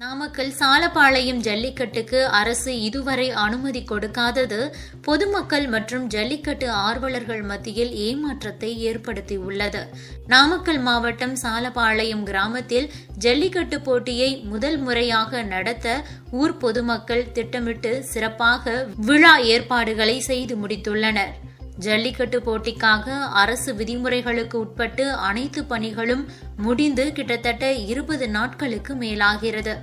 நாமக்கல் சாலப்பாளையம் ஜல்லிக்கட்டுக்கு அரசு இதுவரை அனுமதி கொடுக்காதது பொதுமக்கள் மற்றும் ஜல்லிக்கட்டு ஆர்வலர்கள் மத்தியில் ஏமாற்றத்தை ஏற்படுத்தியுள்ளது. நாமக்கல் மாவட்டம் சாலப்பாளையம் கிராமத்தில் ஜல்லிக்கட்டு போட்டியை முதல் முறையாக நடத்த ஊர் பொதுமக்கள் திட்டமிட்டு சிறப்பாக விழா ஏற்பாடுகளை செய்து முடித்துள்ளனர். ஜல்லிக்கட்டு போட்டிக்காக அரசு விதிமுறைகளுக்கு உட்பட்டு அனைத்து பணிகளும் முடிந்து கிட்டத்தட்ட இருபது நாட்களுக்கு மேலாகிறது.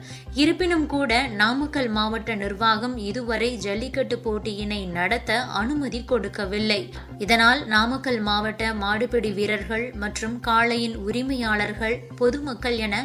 இருப்பினும் கூட நாமக்கல் மாவட்ட நிர்வாகம் இதுவரை ஜல்லிக்கட்டு போட்டியினை நடத்த அனுமதி கொடுக்கவில்லை. இதனால் நாமக்கல் மாவட்ட மாடுபிடி வீரர்கள் மற்றும் காளையின் உரிமையாளர்கள் பொதுமக்கள் என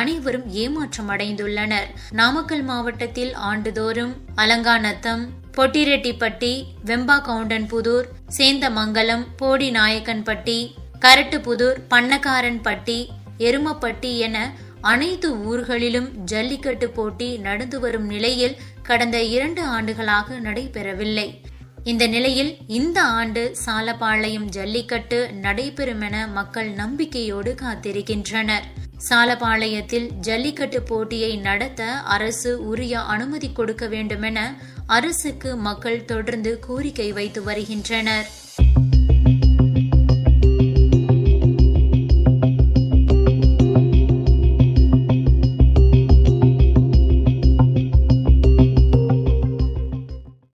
அனைவரும் ஏமாற்றமடைந்துள்ளனர். நாமக்கல் மாவட்டத்தில் ஆண்டுதோறும் அலங்காநத்தம் பொட்டிரெட்டிப்பட்டி வெம்பா கவுண்டன்புதூர் சேந்தமங்கலம் போடி நாயக்கன்பட்டி கரட்டுப்புதூர் பண்ணக்காரன்பட்டி எருமப்பட்டி என அனைத்து ஊர்களிலும் ஜல்லிக்கட்டு போட்டி நடந்து வரும் நிலையில் கடந்த இரண்டு ஆண்டுகளாக நடைபெறவில்லை. இந்த நிலையில் இந்த ஆண்டு சாலப்பாளையம் ஜல்லிக்கட்டு நடைபெறும் என மக்கள் நம்பிக்கையோடு காத்திருக்கின்றனர். சாலப்பாளையத்தில் ஜல்லிக்கட்டு போட்டியை நடத்த அரசு உரிய அனுமதி கொடுக்க வேண்டுமென அரசுக்கு மக்கள் தொடர்ந்து கோரிக்கை வைத்து வருகின்றனர்.